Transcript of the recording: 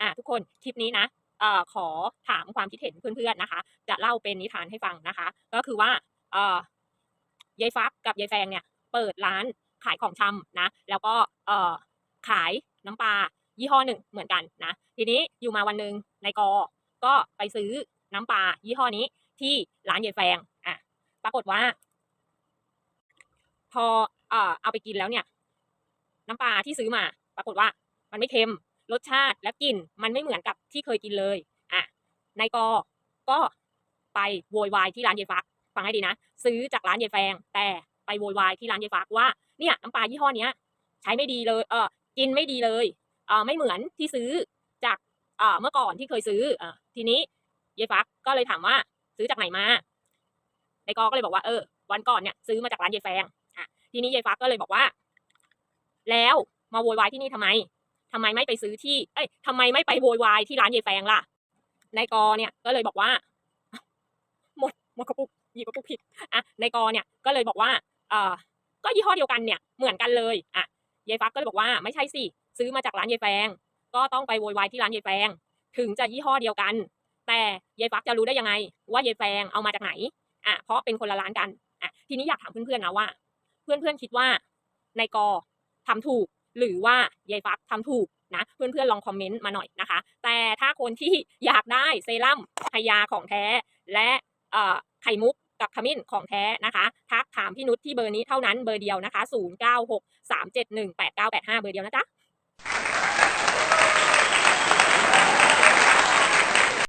อะทุกคนคลิปนี้นะเอ่อขอถามความคิดเห็นเพื่อนๆนะคะ จะเล่าเป็นนิทานให้ฟังนะคะ ก็คือว่าเอ่อยายฟักกับยายแฟงเนี่ย เปิดร้านขายของชำนะ แล้วก็เอ่อขายน้ำปลายี่ห้อหนึ่งเหมือนกันนะ ทีนี้อยู่มาวันหนึ่งนายกอก็ไปซื้อน้ำปลายี่ห้อนี้ที่ร้านยายแฟงอะปรากฏว่า พอเอ่อเอาไปกินแล้วเนี่ย น้ำปลาที่ซื้อมา ปรากฏว่ามันไม่เค็ม รสชาติและกลิ่นมันไม่เหมือนกับที่เคยกินเลยอะนายกอก็ไปโวยวายที่ร้านยายฟักฟังให้ดีนะ ซื้อจากร้านยายแฟง แต่ไปโวยวายที่ร้านยายฟักว่าเนี่ยน้ำปลายี่ห้อเนี้ย ใช้ไม่ดีเลยเออกินไม่ดีเลยเออไม่เหมือนที่ซื้อจากเออเมื่อก่อนที่เคยซื้ออ่ทีนี้ยายฟักก็เลยถามว่าซื้อจากไหนมานายกอก็เลยบอกว่าเออวันก่อนเนี่ยซื้อมาจากร้านยายแฟงอะทีนี้ยายฟักก็เลยบอกว่า แล้วมาโวยวายที่นี่ทำไม ทำไมไม่ไปซื้อที่ เอ้ยทำไมไม่ไปโวยวายที่ร้านยายแฟงล่ะ นายกอเนี่ยก็เลยบอกว่า หมดหมดกระปุกยิบกระปุกผิดอะนายกอเนี่ยก็เลยบอกว่า เออก็ยี่ห้อเดียวกันเนี่ย เหมือนกันเลยอะยายฟักก็เลยบอกว่าไม่ใช่สิซื้อมาจากร้านยายแฟง ก็ต้องไปโวยวายที่ร้านยายแฟง ถึงจะยี่ห้อเดียวกัน แต่ยายฟักจะรู้ได้ยังไง ว่ายายแฟงเอามาจากไหนอะเพราะเป็นคนละร้านกันอะทีนี้อยากถามเพื่อนๆนะว่า เพื่อนๆคิดว่านายกอทำถูก หรือว่ายายฟักทำถูกนะเพื่อนๆลองคอมเมนต์มาหน่อยนะคะ แต่ถ้าคนที่อยากได้เซรั่มพยาของแท้ และไข่มุกกับขมิ้นของแท้นะคะทักถามพี่นุชที่เบอร์นี้เท่านั้นเบอร์เดียวนะคะ 0 9 6 3 7 1 8 9 8 5 เบอร์เดียวนะจ๊ะ